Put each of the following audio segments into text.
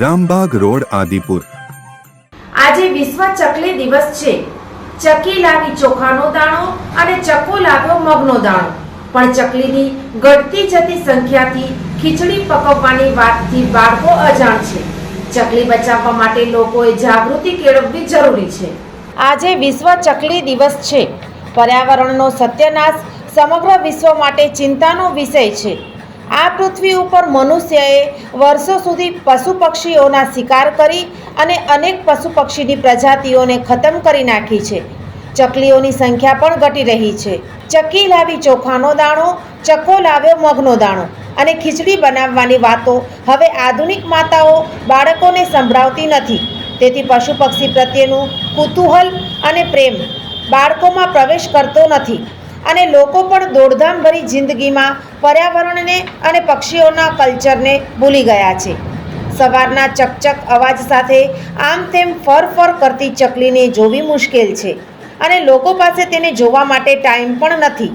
Rambag road, Adipur. આજે વિશ્વ ચકલી દિવસ છે. ચકી લાવી ચોખાનો દાણો અને ચકો લાવ્યો મગનો દાણો. પણ ચકલીની ઘટતી જતી સંખ્યાથી ખીચડી પકવવાની વાતથી બાળકો અજાણ છે. ચકલી બચાવવા માટે લોકોએ જાગૃતિ કેળવવી જરૂરી છે. આજે વિશ્વ ચકલી દિવસ છે. પર્યાવરણનો સત્યનાશ સમગ્ર વિશ્વ માટે ચિંતાનો વિષય છે. આ પૃથ્વી ઉપર મનુષ્યએ વર્ષો સુધી પશુ પક્ષીઓના શિકાર કરી અને અનેક પશુ પક્ષીની પ્રજાતિઓને ખતમ કરી નાખી છે. ચકલીઓની સંખ્યા પણ ઘટી રહી છે. ચકી લાવી ચોખાનો દાણો, ચકો લાવ્યો મગનો દાણો અને ખીચડી બનાવવાની વાતો હવે આધુનિક માતાઓ બાળકોને સંભળાવતી નથી. તેથી પશુ પક્ષી પ્રત્યેનું કુતૂહલ અને પ્રેમ બાળકોમાં પ્રવેશ કરતો નથી. અને લોકો પણ દોડધામભરી જિંદગીમાં પર્યાવરણને અને પક્ષીઓના કલ્ચરને ભૂલી ગયા છે. સવારના ચકચક અવાજ સાથે આમ તેમ ફર ફર કરતી ચકલીને જોવી મુશ્કેલ છે અને લોકો પાસે તેને જોવા માટે ટાઈમ પણ નથી.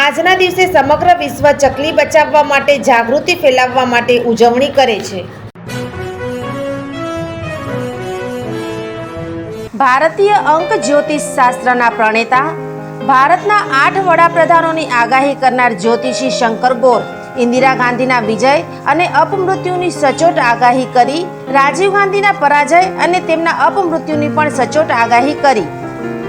આજના દિવસે સમગ્ર વિશ્વ ચકલી બચાવવા માટે જાગૃતિ ફેલાવવા માટે ઉજવણી કરે છે. ભારતીય અંક જ્યોતિષ શાસ્ત્રના પ્રણેતા, ભારતના આઠ વડાપ્રધાનોની આગાહી કરનાર જ્યોતિષી શંકર ગોર, ઇન્દિરા ગાંધીના વિજય અને અપમૃત્યુની સચોટ આગાહી કરી, રાજીવ ગાંધીના પરાજય અને તેમના અપમૃત્યુની પણ સચોટ આગાહી કરી.